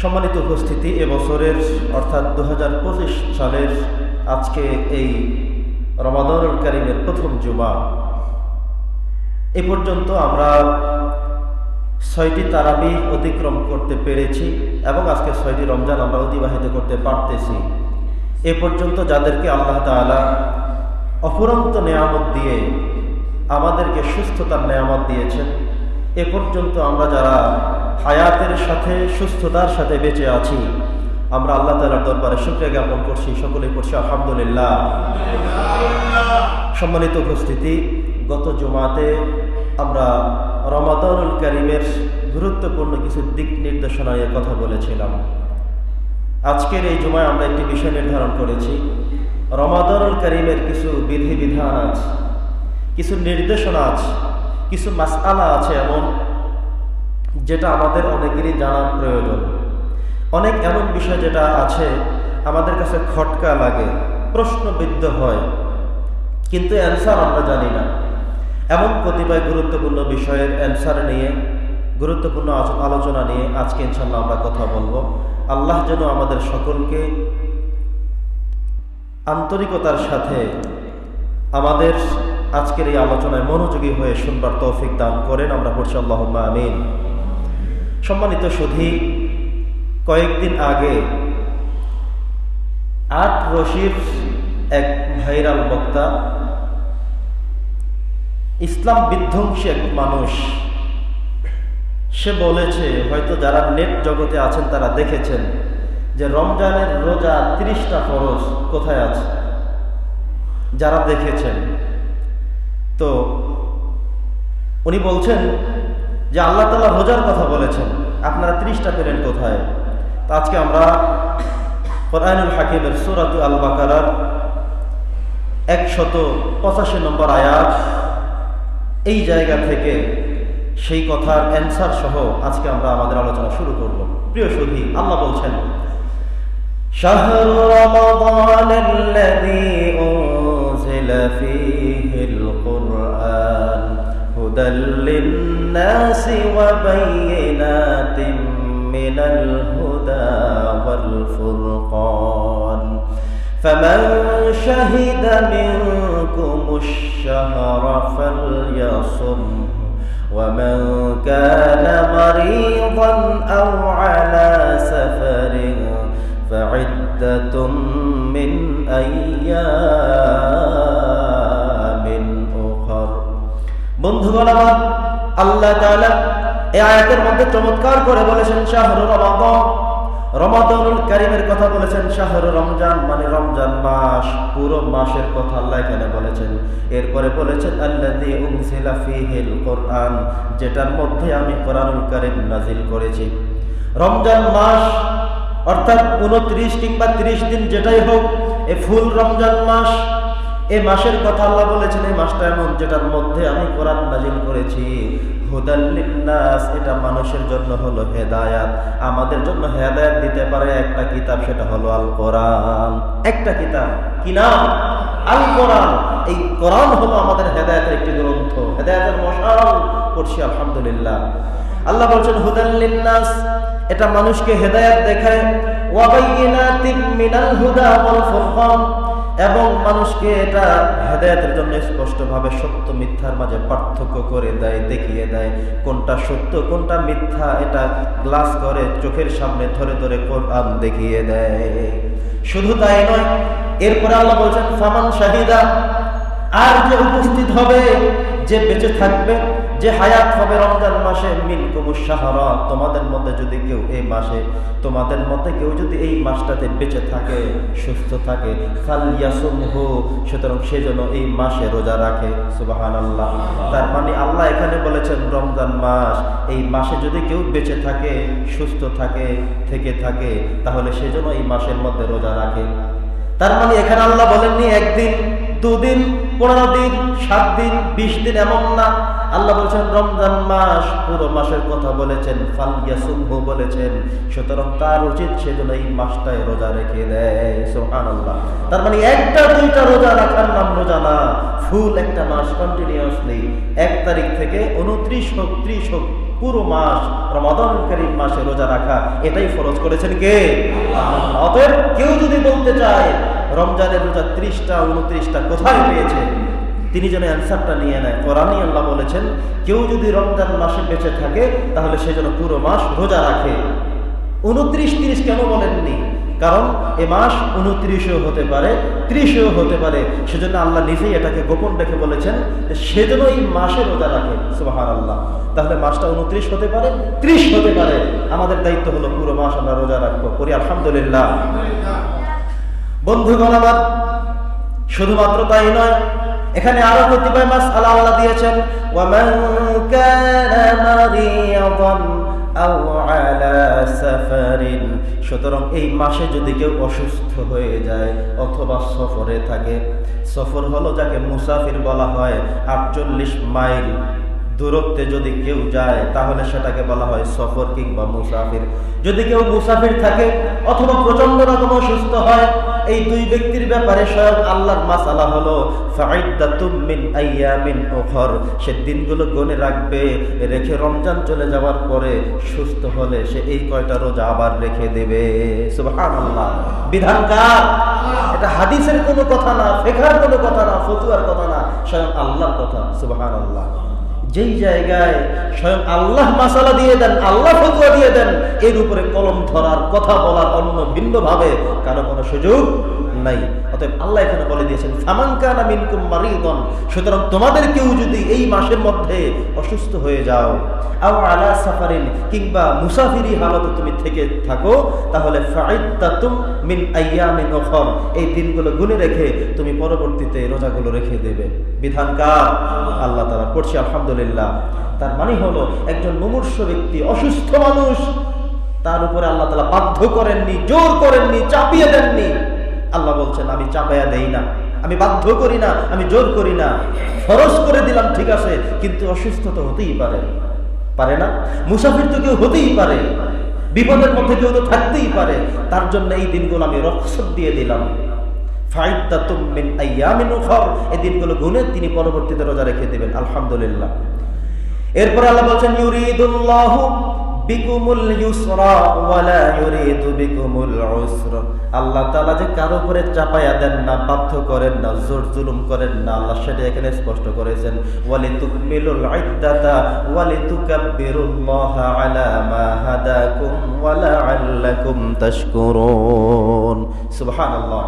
সম্মানিত উপস্থিতি এবছরের অর্থাৎ দু হাজার পঁচিশ সালের আজকে এই রমাদানুল কারিমের প্রথম জুমা। এ পর্যন্ত আমরা ছয়টি তারাবি অতিক্রম করতে পেরেছি এবং আজকে ছয়টি রমজান আমরা অতিবাহিত করতে পারতেছি। এ পর্যন্ত যাদেরকে আল্লাহ তাআলা অফুরন্ত নেয়ামত দিয়ে আমাদেরকে সুস্থতার নেয়ামত দিয়েছেন, এ পর্যন্ত আমরা যারা হায়াতের সাথে, সুস্থতার সাথে বেঁচে আছি। আমরা আল্লাহ তালার দরবারে শুক্রিয়া জ্ঞাপন করছি। সকলেই করছি আলহামদুলিল্লাহ। সম্মানিত উপস্থিতি, গত জমাতে আমরা রমাদানুল করিমের গুরুত্বপূর্ণ কিছু দিক নির্দেশনা নিয়ে কথা বলেছিলাম। আজকের এই জুমায় আমরা একটি বিষয় নির্ধারণ করেছি। রমাদানুল করিমের কিছু বিধি বিধান আছে, কিছু নির্দেশনা আছে, কিছু মাসআলা আছে এমন যেটা আমাদের অনেকেরই জানার প্রয়োজন। অনেক এমন বিষয় যেটা আছে, আমাদের কাছে খটকা লাগে, প্রশ্নবিদ্ধ হয়, কিন্তু অ্যান্সার আমরা জানি না। এমন কতিপয় গুরুত্বপূর্ণ বিষয়ের অ্যান্সার নিয়ে, গুরুত্বপূর্ণ আলোচনা নিয়ে আজকে ইনশাল্লাহ আমরা কথা বলব। আল্লাহ যেন আমাদের সকলকে আন্তরিকতার সাথে আমাদের আজকের এই আলোচনায় মনোযোগী হয়ে শুনবার তৌফিক দান করেন। আমরা পড়ছি আল্লাহ আমিন। সম্মানিত সুধী, কয়েকদিন আগে আট রশির এক ভাইরাল বক্তা, ইসলাম বিধ্বংসী এক মানুষ। সে বলেছে, হয়তো যারা নেট জগতে আছেন তারা দেখেছেন যে রমজানের রোজা তিরিশটা ফরজ কোথায় আছে? যারা দেখেছেন। তো উনি বলছেন যে আল্লাহ তালা রোজার কথা বলেছেন আপনারা ত্রিশটা পেলেন কোথায় তো আজকে আমরা কোরআনুল হাকিমের সুরাতু আল বাকারার একশত পঁচাশি নম্বর আয়াত এই জায়গা থেকে সেই কথার অ্যান্সার সহ আজকে আমরা আমাদের আলোচনা শুরু করব প্রিয় সুধী আল্লাহ বলছেন شهر رمضان الذي أنزل فيه القرآن هدى للناس وبينات من الهدى والفرقان. فمن شهد منكم الشهر فليصم ومن كان مريضا أو على سفر فعدة من أيام. বন্ধুগণ আমার, আল্লাহ তাআলা এই আয়াতের মধ্যে চমৎকার করে বলেছেন, শাহরু রমাদান। রমাদানুল কারিমের কথা বলেছেন, শাহরু রমজান মানে রমজান মাস, পুরো মাসের কথা আল্লাহ এখানে বলেছেন। এরপরে বলেছেন, আল্লাযী উনজিলা ফীহিল কোরআন, যেটার মধ্যে আমি কোরআনুল কারীম নাজিল করেছি। রমজান মাস, অর্থাৎ উনত্রিশ কিংবা ত্রিশ দিন যেটাই হোক, এ ফুল রমজান মাস এই মাসের কথা আল্লাহ বলেছেন, এই মাসটা এমন যেটার মধ্যে আমি কোরআন নাজিল করেছি। হুদাল্লিন্নাস এটা মানুষের জন্য হলো হেদায়াত। আমাদের জন্য হেদায়াত দিতে পারে একটা কিতাব, সেটা হলো আল কোরআন একটা কিতাব। কি নাম? আল কোরআন এই কোরআন হলো আমাদের হেদায়াতের একটি গ্রন্থ। হেদায়াতের মশাল পড়ছি, আলহামদুলিল্লাহ। আল্লাহ বলছেন হুদাল্লিন্নাস এটা মানুষকে হেদায়াত দেখায়। ওয়াবাইয়িনাতিম মিনাল হুদা এবং মানুষকে এটা হেদায়তের জন্য স্পষ্টভাবে সত্য মিথ্যার মাঝে পার্থক্য করে দেয়, দেখিয়ে দেয়। কোনটা সত্য, কোনটা মিথ্যা, এটা গ্লাস করে চোখের সামনে ধরে ধরে কোরআন দেখিয়ে দেয়। শুধু তাই নয়, এরপরে আল্লাহ বলছেন, ফামান শাহিদা, আর যে উপস্থিত হবে, যে বেঁচে থাকবে যে হায়াত হবে রমজান মাসে মিন সাহারা তোমাদের মধ্যে যদি কেউ এই মাসে, তোমাদের মধ্যে কেউ যদি এই মাসটাতে বেঁচে থাকে, সুস্থ থাকে সুতরাং সে যেন এই মাসে রোজা রাখে সুবাহান আল্লাহ তার মানে আল্লাহ এখানে বলেছেন, রমজান মাস, এই মাসে যদি কেউ বেঁচে থাকে, সুস্থ থাকে, থেকে থাকে, তাহলে সে যেন এই মাসের মধ্যে রোজা রাখে। তার মানে এখানে আল্লাহ বলেননি একদিন, দুদিন, পনেরো দিন, সাত দিন, বিশ দিন এমন না। আল্লাহ বলছেন, রমজান মাস, পুরো মাসের কথা বলেছেন ফালিয়াসুমহু বলেছেন, সুতরাং তার উচিত সেজন্য এই মাসটায় রোজা রেখে দেয়। তার মানে একটা, দুইটা রোজা রাখার নাম রোজা না। ফুল একটা মাস কন্টিনিউয়াসলি এক তারিখ থেকে উনত্রিশ হোক, ত্রিশ হোক পুরো মাস, রমাদান করিম মাসে রোজা রাখা, এটাই ফরজ করেছেন কে? অতএব কেউ যদি বলতে চায়, রমজানের রোজা ত্রিশটা, উনত্রিশটা কোথায় পেয়েছে? তিনি যেন অ্যান্সারটা নিয়ে নেয়। কোরআনই আল্লাহ বলেছেন, কেউ যদি রমজান মাসে বেঁচে থাকে, তাহলে সে যেন পুরো মাস রোজা রাখে। উনত্রিশ, তিরিশ কেন বলেননি? কারণ এ মাস উনত্রিশও হতে পারে, ত্রিশও হতে পারে। সেজন্য আল্লাহ নিজেই এটাকে গোপন রেখে বলেছেন যে সেজন্য এই মাসে রোজা রাখে সুবাহার আল্লাহ তাহলে মাসটা উনত্রিশ হতে পারে, ত্রিশ হতে পারে। আমাদের দায়িত্ব হলো পুরো মাস আমরা রোজা রাখব। করি আলহামদুলিল্লাহ। বন্ধুগণ আমার, শুধুমাত্র তাই নয়, এখানে আরও কতিপয় মাস আল্লাহ আল্লাহ দিয়েছেন সুতরাং এই মাসে যদি কেউ অসুস্থ হয়ে যায় অথবা সফরে থাকে, সফর হলো যাকে মুসাফির বলা হয় আটচল্লিশ মাইল দূরত্বে যদি কেউ যায়, তাহলে সেটাকে বলা হয় সফর কিংবা মুসাফির। যদি কেউ মুসাফির থাকে অথবা প্রচণ্ড রকম অসুস্থ হয় এই দুই ব্যক্তির ব্যাপারে স্বয়ং আল্লাহর মাসালা হলো সে দিনগুলো গনে রাখবে, রেখে রমজান চলে যাওয়ার পরে সুস্থ হলে সে এই কয়টা রোজা আবার রেখে দেবে। সুবহানাল্লাহ। বিধান কার? এটা হাদিসের কোনো কথা না ফেখার কোনো কথা না, ফতুয়ার কথা না, স্বয়ং আল্লাহর কথা। সুবহানাল্লাহ। যেই জায়গায় স্বয়ং আল্লাহ মাসালা দিয়ে দেন, আল্লাহ ফতুয়া দিয়ে দেন, এর উপরে কলম ধরার কথা বলার অন্য ভিন্ন ভাবে কারও কোনো সুযোগ নাই। অতএব আল্লাহ এখানে বলে দিয়েছেন ফামাঙ্কানা মিনকুম মারিদন সুতরাং তোমাদের কেউ যদি এই মাসের মধ্যে অসুস্থ হয়ে যাও, আও আলা সাফারিন কিংবা মুসাফিরি হালতে তুমি থেকে থাকো, তাহলে মিন এই দিনগুলো গুনে রেখে তুমি পরবর্তীতে রোজাগুলো রেখে দেবে। বিধান কার? আল্লাহ তাআলা পড়ছি, আলহামদুলিল্লাহ তার মানে হলো, একজন মুমূর্ষ ব্যক্তি অসুস্থ মানুষ, তার উপরে আল্লাহ তালা বাধ্য করেননি, জোর করেননি, চাপিয়ে দেননি। আল্লাহ বলছেন, আমি চাপাইয়া দেই না, আমি বাধ্য করি না, আমি জোর করি না। ফরজ করে দিলাম, ঠিক আছে, কিন্তু অসুস্থ তো হতেই পারে। পারে না? মুসাফির তো কেউ হতেই পারে। বিপদের মধ্যে কেউ তো থাকতেই পারে। তার জন্য এই দিনগুলো আমি রক্ষত দিয়ে দিলাম। এই দিনগুলো তিনি পরবর্তীতে রোজা রেখে দিবেন। আলহামদুলিল্লাহ। এরপর আল্লাহ বলছেন বিকুমুল ইউসরা ওয়ালা ইউরিদু বিকুমুল উসরা। আল্লাহ তাআলা যে কারও উপরে চাপায়া দেন না, বাধ্য করেন না, জোর জুলুম করেন না, আল্লাহ সেটা এখানে স্পষ্ট করেছেন। ওয়ালি তুকমিলুল ইদ্দাতা ওয়ালি তুকাব্বিরুল্লাহা আলা মা হাদাকুম ওয়া লাআল্লাকুম তাশকুরুন। সুবহানাল্লাহ।